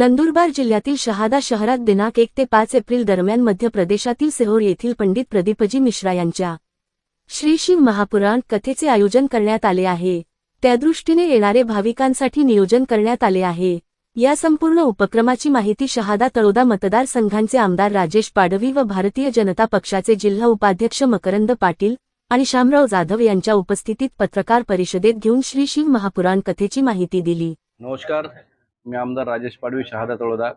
नंदुरबार जिल्ह्यातील शहादा शहरात दिनांक एक ते पाच एप्रिल दरम्यान मध्य प्रदेशातील सेहोर येथील पंडित प्रदीपजी मिश्रा यांच्या श्री शिव महापुराण कथेचे आयोजन करण्यात आले आहे. त्यादृष्टीने येणारे भाविकांसाठी नियोजन करण्यात आले आहे. या संपूर्ण उपक्रमाची माहिती शहादा तळोदा मतदारसंघांचे आमदार राजेश पाडवी व भारतीय जनता पक्षाचे जिल्हा उपाध्यक्ष मकरंद पाटील आणि शामराव जाधव यांच्या उपस्थितीत पत्रकार परिषदेत घेऊन श्री शिव महापुराण कथेची माहिती दिली. नमस्कार. मी आमदार राजेश पाडवी शहादा तळोदा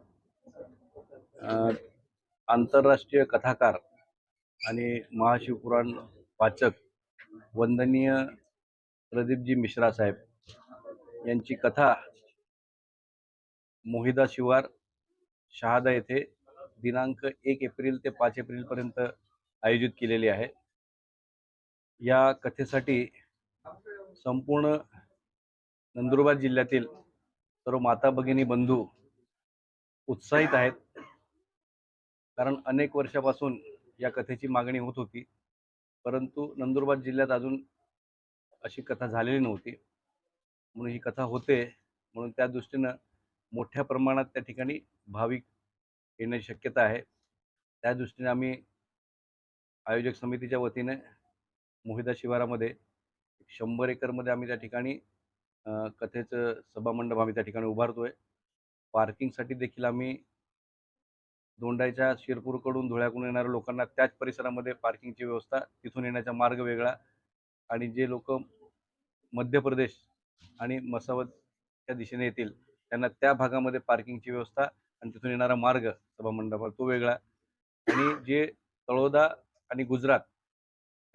आंतरराष्ट्रीय कथाकार आणि महाशिवपुराण वाचक वंदनीय प्रदीपजी मिश्रा साहेब यांची कथा मोहिदा शिवार शहादा येथे दिनांक एक एप्रिल ते पाच एप्रिलपर्यंत आयोजित केलेली आहे. या कथेसाठी संपूर्ण नंदुरबार जिल्ह्यातील सर्व माता भगिनी बंधू उत्साहित आहेत. कारण अनेक वर्षापासून या कथेची मागणी होत होती. परंतु नंदुरबार जिल्ह्यात अजून अशी कथा झालेली नव्हती. म्हणून ही कथा होते. म्हणून त्या दृष्टीनं मोठ्या प्रमाणात त्या ठिकाणी भाविक येण्याची शक्यता आहे. त्या दृष्टीने आम्ही आयोजक समितीच्या वतीने मोहिदा शिवारामध्ये शंभर एकरमध्ये आम्ही त्या ठिकाणी कथेचं सभामंडप आम्ही त्या ठिकाणी उभारतोय. पार्किंगसाठी देखील आम्ही दोंडाईच्या शिरपूरकडून धुळ्याकडून येणाऱ्या लोकांना त्याच परिसरामध्ये पार्किंगची व्यवस्था तिथून येण्याचा मार्ग वेगळा आणि जे लोक मध्य प्रदेश आणि मसावतच्या दिशेने येतील त्यांना त्या भागामध्ये पार्किंगची व्यवस्था आणि तिथून येणारा मार्ग सभामंडपाला तो वेगळा. आणि जे तळोदा आणि गुजरात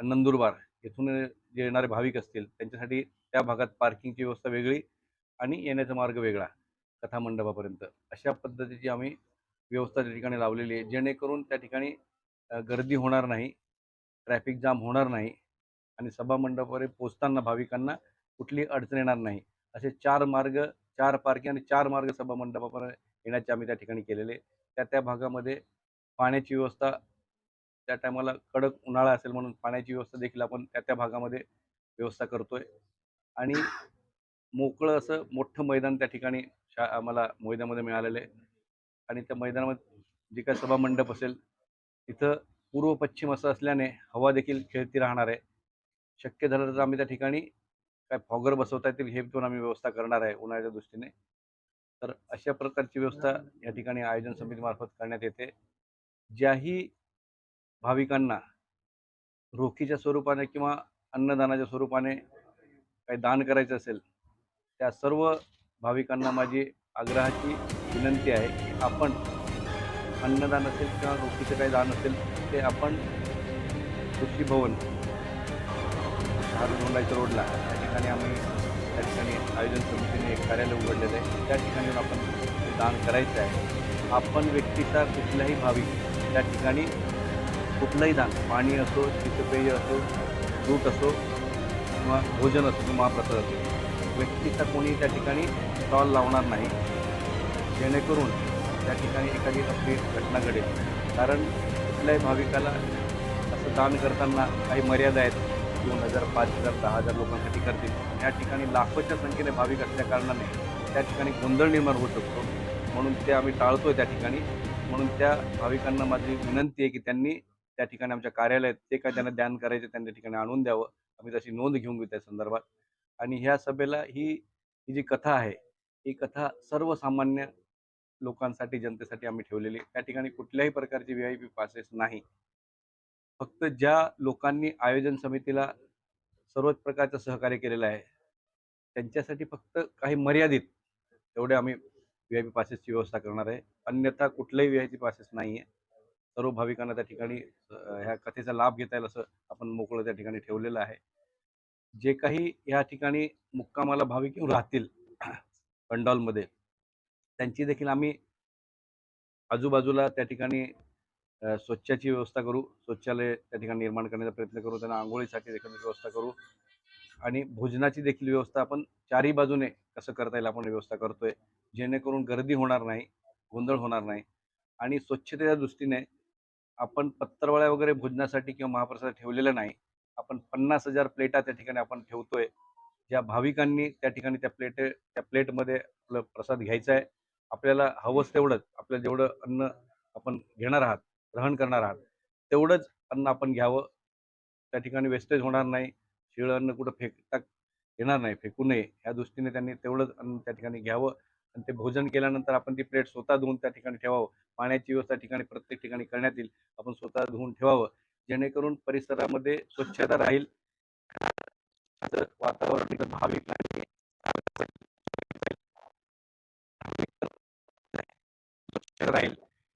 नंदुरबार येथून जे येणारे भाविक असतील त्यांच्यासाठी त्या भागात पार्किंगची व्यवस्था वेगळी आणि येण्याचा मार्ग वेगळा कथामंडपापर्यंत. अशा पद्धतीची आम्ही व्यवस्था त्या ठिकाणी लावलेली आहे. जेणेकरून त्या ठिकाणी गर्दी होणार नाही ट्रॅफिक जाम होणार नाही आणि सभामंडपावर पोचताना भाविकांना कुठली अडचण येणार नाही. असे चार मार्ग चार पार्किंग आणि चार मार्ग सभामंडपापर्यंत येण्याचे आम्ही त्या ठिकाणी केलेले त्या त्या भागामध्ये पाण्याची व्यवस्था त्या टायमाला कडक उन्हाळा असेल म्हणून पाण्याची व्यवस्था देखील आपण त्या त्या भागामध्ये व्यवस्था करतोय. आणि मोकळं असं मोठं मैदान त्या ठिकाणी शा आम्हाला मैदानामध्ये मिळालेलं आहे. आणि त्या मैदानामध्ये जे काय सभा मंडप असेल तिथं पूर्व पश्चिम असं असल्याने हवा देखील खेळती राहणार आहे. शक्य झालं तर आम्ही त्या ठिकाणी काय फॉगर बसवता येतील हे पण आम्ही व्यवस्था करणार आहे उन्हाळ्याच्या दृष्टीने. तर अशा प्रकारची व्यवस्था या ठिकाणी आयोजन समितीमार्फत करण्यात येते. ज्याही भाविकांना रोखीच्या स्वरूपाने किंवा अन्नदानाच्या स्वरूपाने काही दान करायचं असेल त्या सर्व भाविकांना माझी आग्रहाची विनंती आहे की आपण अन्नदान असेल किंवा रोखीचं काही दान असेल ते आपण कृषी भवन शहादोंडाच्या रोडला त्या ठिकाणी आम्ही त्या ठिकाणी आयोजन समितीने एक कार्यालय उघडलेलं आहे. त्या ठिकाणी आपण ते दान करायचं आहे. आपण व्यक्तीचा कुठलाही भाविक त्या ठिकाणी कुठलंही दान पाणी असो शीतपेय असो दूध असो किंवा भोजन असो किंवा महाप्रसाद असो व्यक्तीचा कोणी त्या ठिकाणी स्टॉल लावणार नाही. जेणेकरून त्या ठिकाणी एखादी आपली घटना घडेल. कारण कुठल्याही भाविकाला असं दान करताना काही मर्यादा आहेत. दोन हजार पाच हजार दहा हजार लोकांसाठी करतील. या ठिकाणी लाखोच्या संख्येने भाविक असल्या कारणाने त्या ठिकाणी गोंधळ निर्माण होऊ शकतो. म्हणून ते आम्ही टाळतोय त्या ठिकाणी. म्हणून त्या भाविकांना माझी विनंती आहे की त्यांनी त्या ठिकाणी आमच्या कार्यालयात ते काय त्यांना दान करायचे त्यांच्या ठिकाणी आणून द्यावं. आम्ही तशी नोंद घेऊन घेऊ त्या संदर्भात. आणि ह्या सभेला ही ही जी कथा आहे ही कथा सर्वसामान्य लोकांसाठी जनतेसाठी आम्ही ठेवलेली. त्या ठिकाणी कुठल्याही प्रकारचे व्ही आय पी पासेस नाही. फक्त ज्या लोकांनी आयोजन समितीला सर्वच प्रकारचं सहकार्य केलेलं आहे त्यांच्यासाठी फक्त काही मर्यादित तेवढे आम्ही व्ही आय पी पासेसची व्यवस्था करणार आहे. अन्यथा कुठल्याही व्ही आय पी पासेस नाही आहे सर्व भाविकांना त्या ठिकाणी ह्या कथेचा लाभ घेता येईल असं आपण मोकळं त्या ठिकाणी ठेवलेलं आहे. जे काही या ठिकाणी मुक्कामाला भाविक येऊन राहतील पंडॉलमध्ये त्यांची देखील आम्ही आजूबाजूला त्या ठिकाणी स्वच्छाची व्यवस्था करू शौचालय त्या ठिकाणी निर्माण करण्याचा प्रयत्न करू त्यांना आंघोळीसाठी देखील व्यवस्था करू आणि भोजनाची देखील व्यवस्था आपण चारही बाजूने कसं करता येईल आपण व्यवस्था करतोय. जेणेकरून गर्दी होणार नाही गोंधळ होणार नाही आणि स्वच्छतेच्या दृष्टीने आपण पत्तरवळ्या वगैरे भोजनासाठी किंवा महाप्रसाद ठेवलेलं नाही. आपण पन्नास हजार प्लेटा त्या ठिकाणी आपण ठेवतोय. ज्या भाविकांनी त्या ठिकाणी त्या प्लेट त्या प्लेटमध्ये आपलं प्रसाद घ्यायचा आहे. आपल्याला हवंच तेवढंच. आपल्याला जेवढं अन्न आपण घेणार आहात ग्रहण करणार आहात तेवढंच अन्न आपण घ्यावं. त्या ठिकाणी वेस्टेज होणार नाही. शिळं अन्न कुठं फेकता येणार नाही फेकू नये. या दृष्टीने त्यांनी तेवढंच अन्न त्या ठिकाणी घ्यावं. आणि ते भोजन केल्यानंतर आपण ती प्लेट स्वतः धुवून त्या ठिकाणी ठेवावं. पाण्याची व्यवस्था ठिकाणी प्रत्येक ठिकाणी करण्यात येईल. आपण स्वतः धुवून ठेवावं. जेणेकरून परिसरामध्ये स्वच्छता राहील. वातावरण भाविक राहील.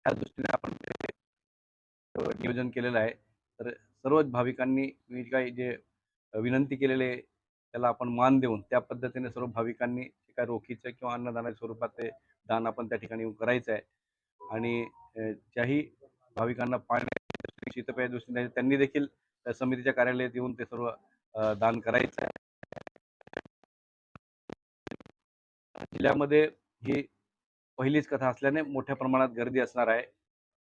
या दृष्टीने आपण ते नियोजन केलेलं आहे. तर सर्वच भाविकांनी मी काही जे विनंती केलेले त्याला आपण मान देऊन त्या पद्धतीने सर्व भाविकांनी एका काय रोखीचं किंवा अन्नदानाच्या स्वरूपात ते दान आपण त्या ठिकाणी करायचं आहे. आणि ज्याही भाविकांना पाणी शीतपेय दृष्टीने त्यांनी देखील समितीच्या कार्यालयात येऊन ते सर्व दान करायचं आहे. जिल्ह्यामध्ये ही पहिलीच कथा असल्याने मोठ्या प्रमाणात गर्दी असणार आहे.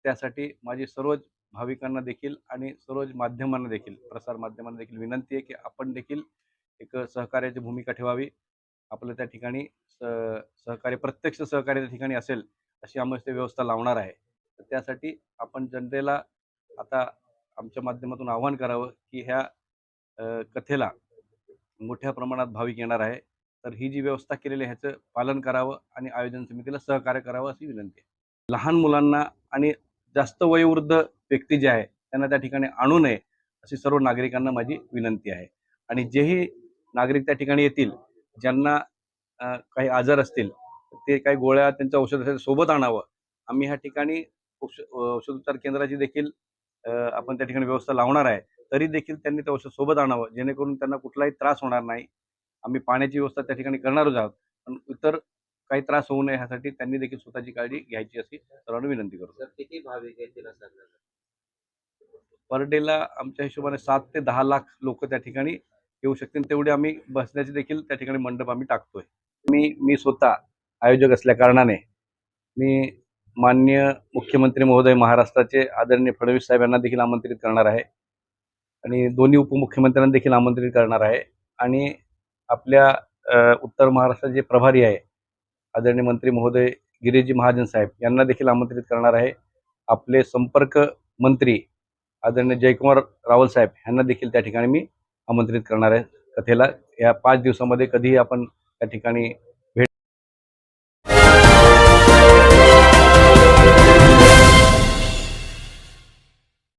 त्यासाठी माझी सर्वच भाविकांना देखील आणि सर्वच माध्यमांना देखील प्रसार माध्यमांना देखील विनंती आहे की आपण देखील एक सहकार्याची भूमिका ठेवावी. आपलं त्या ठिकाणी स सहकार्य प्रत्यक्ष सहकार्य त्या ठिकाणी असेल अशी आम्ही ते व्यवस्था लावणार आहे. तर त्यासाठी आपण जनतेला आता आमच्या माध्यमातून आवाहन करावं की ह्या कथेला मोठ्या प्रमाणात भाविक येणार आहे. तर ही जी व्यवस्था केलेली आहे ह्याचं पालन करावं आणि आयोजन समितीला सहकार्य करावं अशी विनंती आहे. लहान मुलांना आणि जास्त वयोवृद्ध व्यक्ती जे आहे त्यांना त्या ठिकाणी आणू नये अशी सर्व नागरिकांना माझी विनंती आहे. आणि जेही नागरिक त्या ठिकाणी येतील ज्यांना काही आजार असतील ते काही गोळ्या त्यांचं औषध असेल सोबत आणावं. आम्ही ह्या ठिकाणी औष औषधोपचार केंद्राची देखील आपण त्या ठिकाणी व्यवस्था लावणार आहे. तरी देखील त्यांनी ते औषध सोबत आणावं जेणेकरून त्यांना कुठलाही त्रास होणार नाही. आम्ही पाण्याची व्यवस्था त्या ठिकाणी करणारच आहोत. पण इतर काही त्रास होऊ नये ह्यासाठी त्यांनी देखील स्वतःची काळजी घ्यायची अशी सर्वांना विनंती करतो. सर किती भाविक येतील? पर डेला आमच्या हिशोबाने सात ते दहा लाख लोक त्या ठिकाणी येऊ शकतील. तेवढे आम्ही बसण्याचे देखील त्या ठिकाणी मंडप आम्ही टाकतोय. मी मी स्वतः आयोजक असल्या कारणाने मी माननीय मुख्यमंत्री महोदय महाराष्ट्राचे आदरणीय फडणवीस साहेब यांना देखील आमंत्रित करणार आहे. आणि दोन्ही उपमुख्यमंत्र्यांना देखील आमंत्रित करणार आहे. आणि आपल्या उत्तर महाराष्ट्राचे प्रभारी आहे आदरणीय मंत्री महोदय गिरीजी महाजन साहेब यांना देखील आमंत्रित करणार आहे. आपले संपर्क मंत्री आदरणीय जयकुमार रावल साहेब यांना देखील त्या ठिकाणी मी आमंत्रित करणार आहे. कथेला या पाच दिवसामध्ये कधीही आपण त्या ठिकाणी